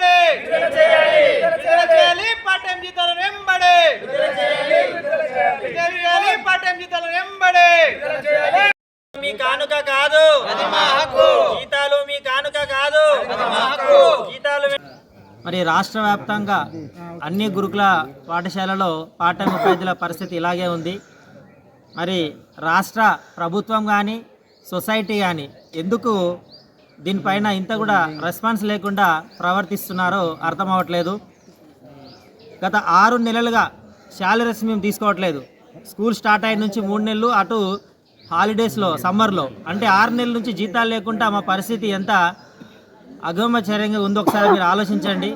వెంబడి. విడుదల చేయాలి. పాఠ్యం జీతాల వెంబడి. చేయాలి. మీ కానుక కాదు. జీతాలు మీ కానుక కాదు. జీతాలు మరి రాష్ట్ర వ్యాప్తంగా అన్ని గురుకుల పాఠశాలలో పాఠం ఉపాధ్యుల పరిస్థితి ఇలాగే ఉంది. మరి రాష్ట్ర ప్రభుత్వం కానీ సొసైటీ కానీ ఎందుకు దీనిపైన ఇంత కూడా రెస్పాన్స్ లేకుండా ప్రవర్తిస్తున్నారో అర్థం అవ్వట్లేదు గత ఆరు నెలలుగా శాలరీస్ మేము తీసుకోవట్లేదు. స్కూల్ స్టార్ట్ అయిన నుంచి మూడు నెలలు అటు హాలిడేస్లో సమ్మర్లో అంటే ఆరు నెలల నుంచి జీతాలు లేకుండా మా పరిస్థితి ఎంత అగమచర్యంగా ఉందో ఒకసారి మీరు ఆలోచించండి.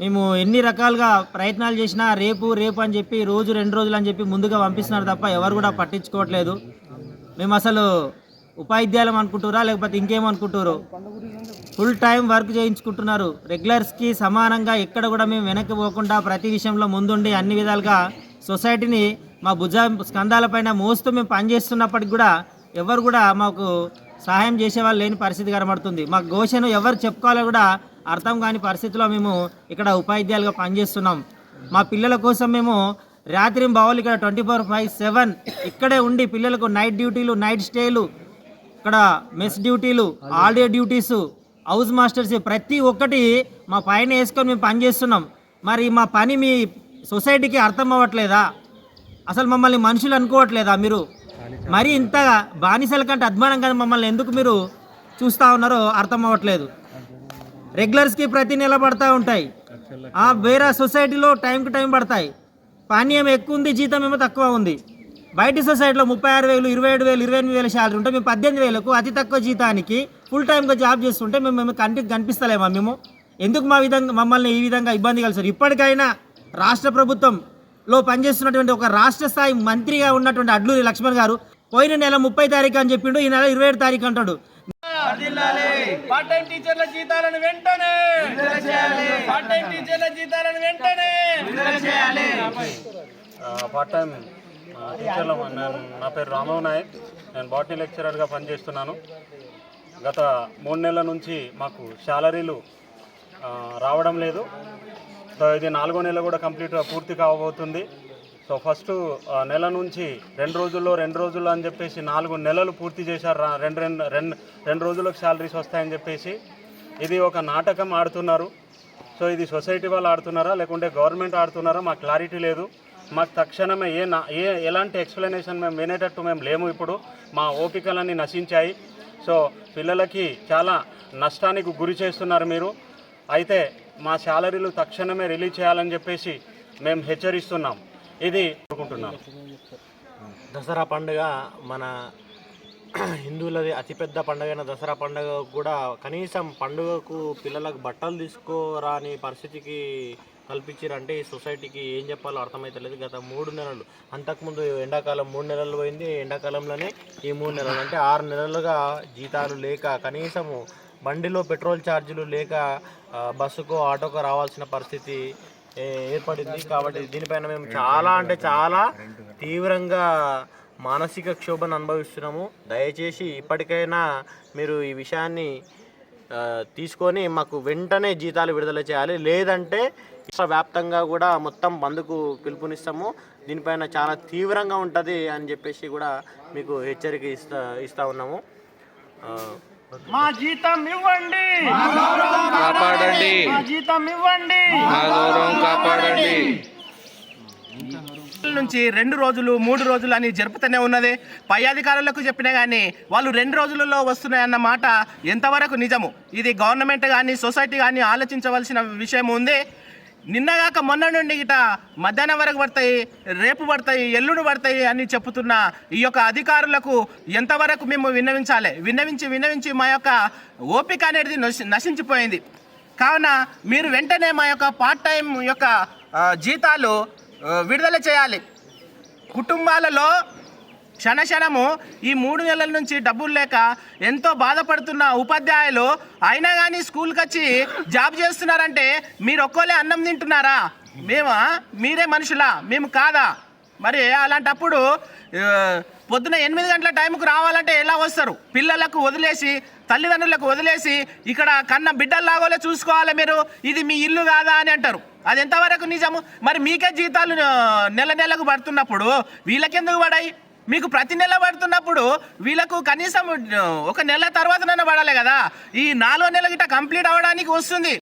మేము ఎన్ని రకాలుగా ప్రయత్నాలు చేసినా రేపు రేపు అని చెప్పి రోజు రెండు రోజులు అని చెప్పి ముందుగా పంపిస్తున్నారు తప్ప ఎవరు కూడా పట్టించుకోవట్లేదు. మేము అసలు ఉపాధ్యాయులం అనుకుంటురా లేకపోతే ఇంకేమనుకుంటారు ఫుల్ టైం వర్క్ చేయించుకుంటున్నారు. రెగ్యులర్స్కి సమానంగా ఎక్కడ కూడా మేము వెనక్కి పోకుండా ప్రతి విషయంలో ముందుండి అన్ని విధాలుగా సొసైటీని మా భుజ స్కంధాలపైన మోస్తూ మేము పనిచేస్తున్నప్పటికి కూడా ఎవరు కూడా మాకు సహాయం చేసేవాళ్ళు లేని పరిస్థితి కనబడుతుంది. మా ఘోషను ఎవరు చెప్పుకోవాలో కూడా అర్థం కాని పరిస్థితిలో మేము ఇక్కడ ఉపాధ్యాయులుగా పనిచేస్తున్నాం. మా పిల్లల కోసం మేము రాత్రి బావులు ఇక్కడ ట్వంటీ ఫోర్ ఫైవ్ సెవెన్ ఇక్కడే ఉండి పిల్లలకు నైట్ డ్యూటీలు నైట్ స్టేలు ఇక్కడ మెస్ డ్యూటీలు ఆల్డే డ్యూటీస్ హౌస్ మాస్టర్స్ ప్రతి ఒక్కటి మా పైన వేసుకొని మేము పని చేస్తున్నాం. మరి మా పని మీ సొసైటీకి అర్థం అవ్వట్లేదా? అసలు మమ్మల్ని మనుషులు అనుకోవట్లేదా మీరు? మరి ఇంతగా బానిసల కంటే అధ్వానంగా మమ్మల్ని ఎందుకు మీరు చూస్తూ ఉన్నారో అర్థం అవ్వట్లేదు. రెగ్యులర్స్కి ప్రతి నెల పడతా ఉంటాయి. ఆ వేరే సొసైటీలో టైంకి టైం పడతాయి. పానీయం ఎక్కువ ఉంది జీతం ఏమో తక్కువ ఉంది. బయట సొసైటీలో ముప్పై ఆరు వేలు ఇరవై ఏడు వేలు ఇరవై ఎనిమిది వేల శాలరీ ఉంటే మేము పద్దెనిమిది వేలకు అతి తక్కువ జీతానికి ఫుల్ టైంగా జాబ్ చేస్తుంటే మేము మేము కంటికి కనిపిస్తలేమా మేము? ఎందుకు మా విధంగా మమ్మల్ని ఈ విధంగా ఇబ్బంది కలిసారు ఇప్పటికైనా రాష్ట్ర ప్రభుత్వంలో పనిచేస్తున్నటువంటి ఒక రాష్ట్ర స్థాయి మంత్రిగా ఉన్నటువంటి అడ్లూరి లక్ష్మణ్ గారు పోయిన నెల ముప్పై తారీఖు అని చెప్పిండు ఈ నెల ఇరవై ఏడు తారీఖు అంటాడు. పార్ట్ టైం టీచర్ల జీతాలను వెంటనే. పార్ట్ టైం టీచర్ల జీతాలను వెంటనే. పార్ట్ టైం టీచర్లో నేను నా పేరు రామవ్ నాయక్. నేను బాటనీ లెక్చరర్గా పనిచేస్తున్నాను. గత మూడు నెలల నుంచి మాకు శాలరీలు రావడం లేదు. సో ఇది నాలుగో నెల కూడా కంప్లీట్గా పూర్తి కావబోతుంది. సో ఫస్ట్ నెల నుంచి రెండు రోజుల్లో రెండు రోజుల్లో అని చెప్పేసి నాలుగు నెలలు పూర్తి చేశారు. రా- రెండు రెండు రెండు రెండు రోజులకు శాలరీస్ వస్తాయని చెప్పేసి ఇది ఒక నాటకం ఆడుతున్నారు. సో ఇది సొసైటీ వాళ్ళు ఆడుతున్నారా లేకుంటే గవర్నమెంట్ ఆడుతున్నారా మాకు క్లారిటీ లేదు. మాకు తక్షణమే ఏ నా ఏ ఎలాంటి ఎక్స్ప్లెనేషన్ మేము వినేటట్టు మేము లేము ఇప్పుడు. మా ఓపికలన్నీ నశించాయి. సో పిల్లలకి చాలా నష్టానికి గురి చేస్తున్నారు మీరు. అయితే మా శాలరీలు తక్షణమే రిలీజ్ చేయాలని చెప్పేసి మేము హెచ్చరిస్తున్నాం. ఇది అనుకుంటున్నాం దసరా పండుగ మన హిందువులది అతిపెద్ద పండుగైన దసరా పండుగ కూడా కనీసం పండుగకు పిల్లలకు బట్టలు తీసుకోరాని పరిస్థితికి కల్పించారంటే ఈ సొసైటీకి ఏం చెప్పాలో అర్థమైతలేదు. గత మూడు నెలలు అంతకుముందు ఎండాకాలం మూడు నెలలు పోయింది. ఎండాకాలంలోనే ఈ మూడు నెలలు అంటే ఆరు నెలలుగా జీతాలు లేక కనీసము బండిలో పెట్రోల్ ఛార్జీలు లేక బస్సుకో ఆటోకో రావాల్సిన పరిస్థితి ఏర్పడింది. కాబట్టి దీనిపైన మేము చాలా అంటే చాలా తీవ్రంగా మానసిక క్షోభను అనుభవిస్తున్నాము. దయచేసి ఇప్పటికైనా మీరు ఈ విషయాన్ని తీసుకొని మాకు వెంటనే జీతాలు విడుదల చేయాలి. లేదంటే రాష్ట్ర వ్యాప్తంగా కూడా మొత్తం బంద్కు పిలుపునిస్తాము. దీనిపైన చాలా తీవ్రంగా ఉంటుంది అని చెప్పేసి కూడా మీకు హెచ్చరిక ఇస్తా ఇస్తా ఉన్నాము. మా జీతం ఇవ్వండి. కాపాడండి మా జీతం ఇవ్వండి. మా గౌరవం కాపాడండి. నుంచి రెండు రోజులు మూడు రోజులు అని జరుపుతూనే ఉన్నది. పై అధికారులకు చెప్పినా కానీ వాళ్ళు రెండు రోజులలో వస్తున్నాయన్న మాట ఎంతవరకు నిజము? ఇది గవర్నమెంట్ కానీ సొసైటీ కానీ ఆలోచించవలసిన విషయం ఉంది. నిన్నగాక మొన్న నుండి ఇట మధ్యాహ్నం వరకు పడతాయి రేపు పడతాయి ఎల్లుండి పడతాయి అని చెప్తున్న ఈ యొక్క అధికారులకు ఎంతవరకు మేము విన్నవించాలి? విన్నవించి విన్నవించి మా యొక్క ఓపిక అనేది నశించిపోయింది. కావున మీరు వెంటనే మా యొక్క పార్ట్ టైం యొక్క జీతాలు విడుదల చేయాలి. కుటుంబాలలో క్షణక్షణము ఈ మూడు నెలల నుంచి డబ్బులు లేక ఎంతో బాధపడుతున్న ఉపాధ్యాయులు అయినా కానీ స్కూల్కి వచ్చి జాబ్ చేస్తున్నారంటే మీరు ఒక్కోలే అన్నం తింటున్నారా? మేమా? మీరే మనుషులా? మేము కాదా? మరి అలాంటప్పుడు పొద్దున ఎనిమిది గంటల టైంకు రావాలంటే ఎలా వస్తారు? పిల్లలకు వదిలేసి తల్లిదండ్రులకు వదిలేసి ఇక్కడ కన్న బిడ్డల్లాగోలే చూసుకోవాలి మీరు. ఇది మీ ఇల్లు కాదా అని అంటారు. అది ఎంతవరకు నిజము? మరి మీకే జీతాలు నెల నెలకు పడుతున్నప్పుడు వీళ్ళకెందుకు పడాయి? మీకు ప్రతి నెల పడుతున్నప్పుడు వీళ్ళకు కనీసం ఒక నెల తర్వాతనైనా పడాలి కదా. ఈ నాలుగో నెల గిట్ట కంప్లీట్ అవ్వడానికి వస్తుంది.